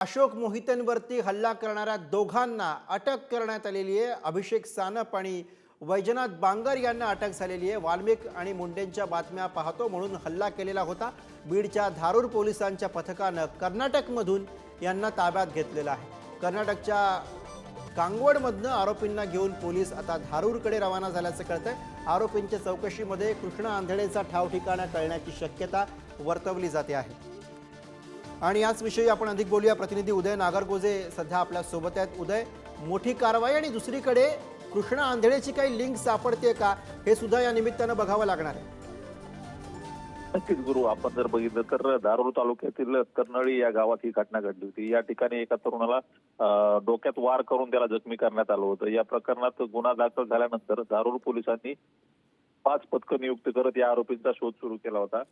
अशोक मोहितेंवरती हल्ला करणाऱ्या दोघांना अटक करण्यात आलेली आहे. अभिषेक सानप आणि वैजनाथ बांगर यांना अटक झालेली आहे. वाल्मिक आणि मुंडेंच्या बातम्या पाहतो म्हणून हल्ला केलेला होता. बीडच्या धारूर पोलिसांच्या पथकानं कर्नाटकमधून यांना ताब्यात घेतलेलं आहे. कर्नाटकच्या कांगवडमधनं आरोपींना घेऊन पोलीस आता धारूरकडे रवाना झाल्याचं कळतंय. आरोपींच्या चौकशीमध्ये कृष्णा आंधळेचा ठाव ठिकाणा कळण्याची शक्यता वर्तवली जाते आहे. आणि याच विषयी आपण अधिक बोलूया. प्रतिनिधी उदय नागरगोजे सध्या आपल्यासोबत आहेत. उदय मोठी कारवाई आणि दुसरीकडे कृष्णा आंधळेची काही लिंक सापडते का? हे सुद्धा या निमित्तानं बघावं लागणार आहे. नक्कीच गुरु आपण जर बघितलं तर दारूर तालुक्यातील कर्नळी या गावात ही घटना घडली होती. या ठिकाणी एका तरुणाला डोक्यात वार करून त्याला जखमी करण्यात आलं होतं. या प्रकरणात गुन्हा दाखल झाल्यानंतर दारूर पोलिसांनी पाच पथकं नियुक्त करत या आरोपींचा शोध सुरू केला होता.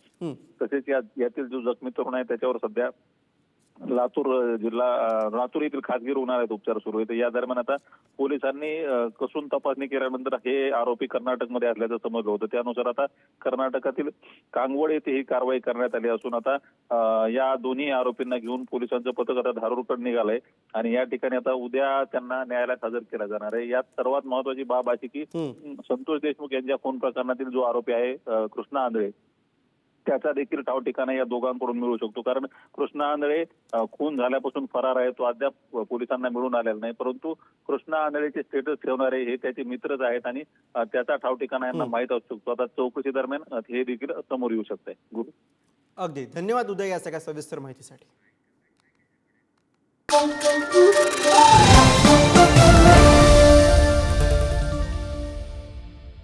तसेच यातील जो जखमी तरुण आहे त्याच्यावर सध्या लातूर जिल्हा लातूर येथील खासगी रुग्णालयात उपचार सुरू आहेत. या दरम्यान आता पोलिसांनी कसून तपासणी केल्यानंतर हे आरोपी कर्नाटकमध्ये असल्याचं समजलं होतं. त्यानुसार आता कर्नाटकातील कांगवड येथे ही कारवाई करण्यात आली असून आता या दोन्ही आरोपींना घेऊन पोलिसांचं पथक आता धारूरकडे निघालंय आणि या ठिकाणी आता उद्या त्यांना न्यायालयात हजर केला जाणार आहे. यात सर्वात महत्वाची बाब अशी की. संतोष देशमुख यांच्या खून प्रकरणातील जो आरोपी आहे कृष्णा आंधळे त्याचा देखील ठाव ठिकाणा या दोघांकडून मिळू शकतो. कारण कृष्णा आंधळे खून झाल्यापासून फरार आहे तो अद्याप पोलिसांना मिळून आलेला नाही. परंतु कृष्णा आंधळेचे स्टेटस ठेवणारे हे त्याचे मित्रच आहेत आणि त्याचा ठाव ठिकाणा यांना. माहीत असू शकतो. आता चौकशी दरम्यान हे देखील समोर येऊ शकतंय. गुरु. अगदी. धन्यवाद उदय या सगळ्या सविस्तर माहितीसाठी.